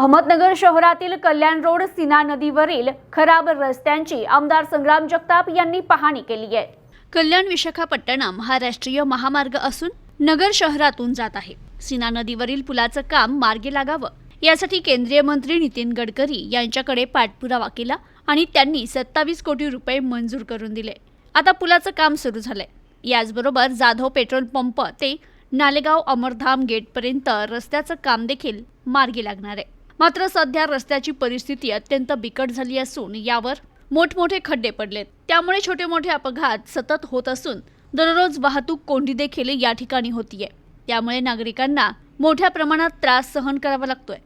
अहमदनगर शहरातील कल्याण रोड सीना नदीवरील खराब रस्त्यांची आमदार संग्राम जगताप यांनी पाहणी केली आहे. कल्याण विशाखापट्टणम हा राष्ट्रीय महामार्ग असून नगर शहरातून जात आहे. सीना नदीवरील पुलाचं काम मार्गी लागावं. यासाठी केंद्रीय मंत्री नितीन गडकरी यांच्याकडे पाठपुरावा केला आणि त्यांनी सत्तावीस कोटी रुपये मंजूर करून दिले. आता पुलाचं काम सुरू झालंय. याचबरोबर जाधव पेट्रोल पंप ते नालेगाव अमरधाम गेटपर्यंत रस्त्याचं काम देखील मार्गी लागणार आहे. मात्र सध्या रस्त्याची परिस्थिती अत्यंत बिकट झाली असून यावर मोठमोठे खड्डे पडलेत. त्यामुळे छोटे मोठे अपघात सतत होत असून दररोज वाहतूक कोंडी देखील या ठिकाणी होतीये. त्यामुळे नागरिकांना मोठ्या प्रमाणात त्रास सहन करावा लागतोय.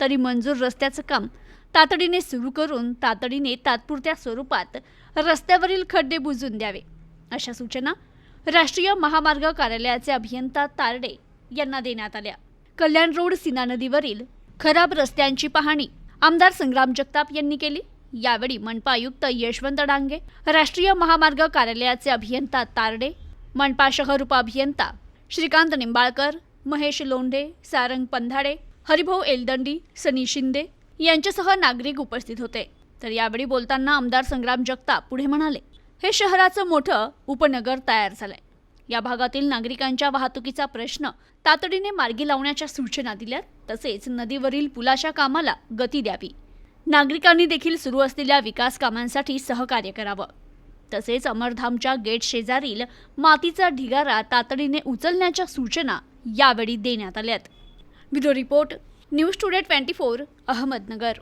तरी मंजूर रस्त्याचं काम तातडीने सुरू करून तातडीने तात्पुरत्या स्वरूपात रस्त्यावरील खड्डे बुजून द्यावे. अशा सूचना राष्ट्रीय महामार्ग कार्यालयाचे अभियंता तारडे यांना देण्यात आल्या. कल्याण रोड सीना नदीवरील खराब रस्त्यांची पाहणी आमदार संग्राम जगताप यांनी केली. यावेळी मनपा आयुक्त यशवंत डांगे राष्ट्रीय महामार्ग कार्यालयाचे अभियंता तारडे मनपा शहर उपअभियंता श्रीकांत निंबाळकर महेश लोंढे सारंग पंधाडे हरिभाऊ एलदंडी सनी शिंदे यांच्यासह नागरिक उपस्थित होते. तर यावेळी बोलताना आमदार संग्राम जगताप पुढे म्हणाले हे शहराचं मोठं उपनगर तयार झालंय. या भागातील नागरिकांच्या वाहतुकीचा प्रश्न तातडीने मार्गी लावण्याच्या सूचना दिल्या तसेच नदीवरील पुलाच्या कामाला गती द्यावी. नागरिकांनी देखील सुरू असलेल्या विकास कामांसाठी सहकार्य करावं. तसेच अमरधामच्या गेट शेजारील मातीचा ढिगारा तातडीने उचलण्याच्या सूचना यावेळी देण्यात आल्यात. Bureau report news today twenty four Ahmednagar.